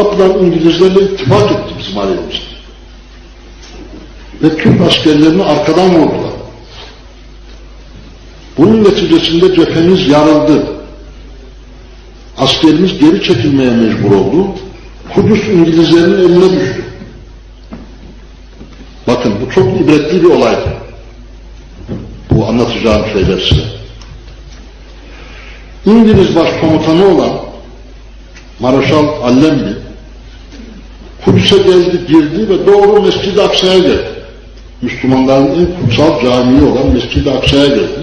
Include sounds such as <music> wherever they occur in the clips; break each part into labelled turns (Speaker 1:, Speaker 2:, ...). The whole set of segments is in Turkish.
Speaker 1: Araplar İngilizlerle ittifak etti bizim aleyhimizde. Ve Türk askerlerini arkadan vurdular. Bunun neticesinde cephemiz yarıldı. Askerimiz geri çekilmeye mecbur oldu. Kudüs İngilizlerin eline düştü. Bakın bu çok ibretli bir olaydı. Bu anlatacağım şeyler size. İngiliz başkomutanı olan Maraşal Allenby Kudüs'e geldi, girdi ve doğru Mescid-i Aksa'ya geldi. Müslümanların en kutsal camii olan Mescid-i Aksa'ya geldi.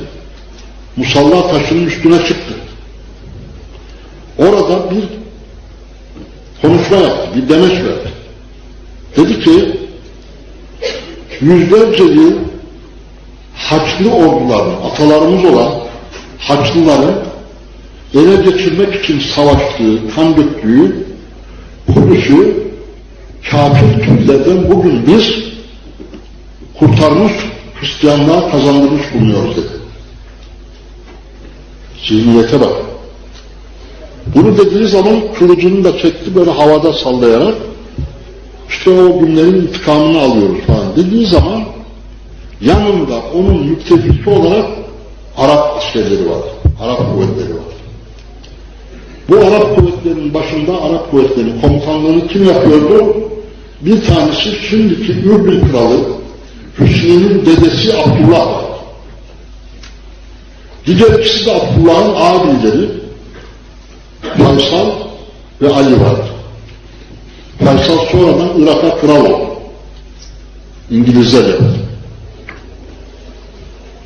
Speaker 1: Musalla taşının üstüne çıktı. Orada bir konuşma yaptı, bir demeç verdi. Dedi ki, yüzlerce yıl Haçlı orduların, atalarımız olan Haçlıların ele geçirmek için savaştığı, kan döktüğü Kudüs'ü kafir Türklerden bugün biz kurtarmış, Hristiyanlığa kazandırmış bulunuyoruz dedi. Zihniyete bak. Bunu dediği zaman kılıcını da çekti böyle havada sallayarak işte o günlerin intikamını alıyoruz falan dediği zaman yanında onun müttefiki olarak Arap askerleri var. Arap kuvvetleri var. Bu Arap kuvvetlerinin başında Arap kuvvetlerinin komutanlığını kim yapıyordu? Bir tanesi şimdiki Ürdün kralı Hüsnü'nün dedesi Abdullah. Diğer ikisi de Abdullah'ın abileri Faysal ve Ali var. Faysal sonradan Irak'a kral oldu. İngilizler.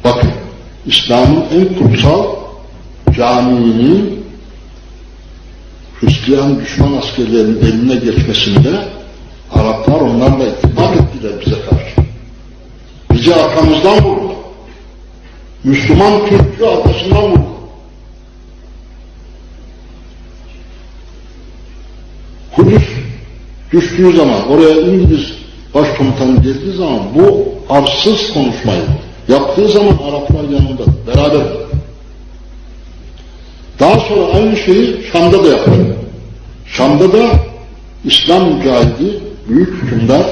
Speaker 1: Bakın, İslam'ın en kutsal caminin Hristiyan düşman askerlerinin eline geçmesinde Araplar onlarla ittifak ettiler bize karşı. Bizi arkamızdan vurdular. Müslüman Türk'ü arkasından vurdu. Kudüs düştüğü zaman, oraya İngiliz başkomutanı geldiği zaman bu arsız konuşmayı yaptığı zaman Araplar yanında beraber. Daha sonra aynı şeyi Şam'da da yapıyor. Şam'da da İslam mücahidi, büyük hükümdar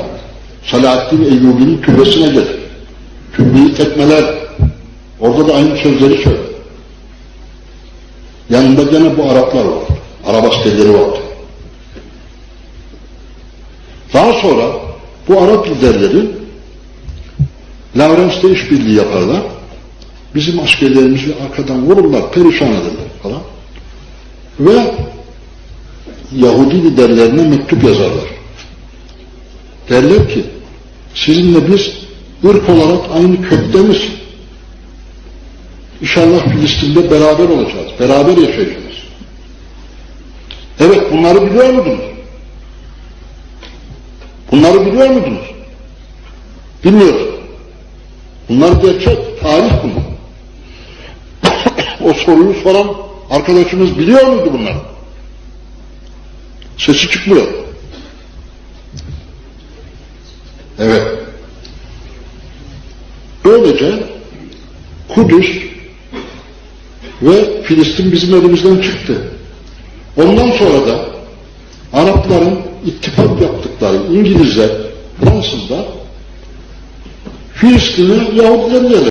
Speaker 1: Salahaddin Eyyubi'nin türbesine gelir. Türbeyi tekmeler. Orada da aynı sözleri söyler. Yanında gene bu Araplar var. Arap askerleri vardı. Daha sonra bu Arap liderleri Lawrence'de işbirliği yaparlar. Bizim askerlerimizi arkadan vururlar, perişan ederler falan. Ve Yahudi liderlerine mektup yazarlar. Derler ki, sizinle biz ırk olarak aynı kökteniz. İnşallah Filistin'de beraber olacağız, beraber yaşayacağız. Evet, bunları biliyor muydunuz? Bunları biliyor muydunuz? Bilmiyoruz. Bunlar gerçek, tarih bunlar. <coughs> o soruyu soran arkadaşımız biliyor muydu bunları? Sesi çıkmıyor. Evet. Böylece Kudüs ve Filistin bizim elimizden çıktı. Ondan sonra da Arapların ittifak yaptıkları İngilizler, Fransızlar Filistin'i Yahudiler yerleştirdi.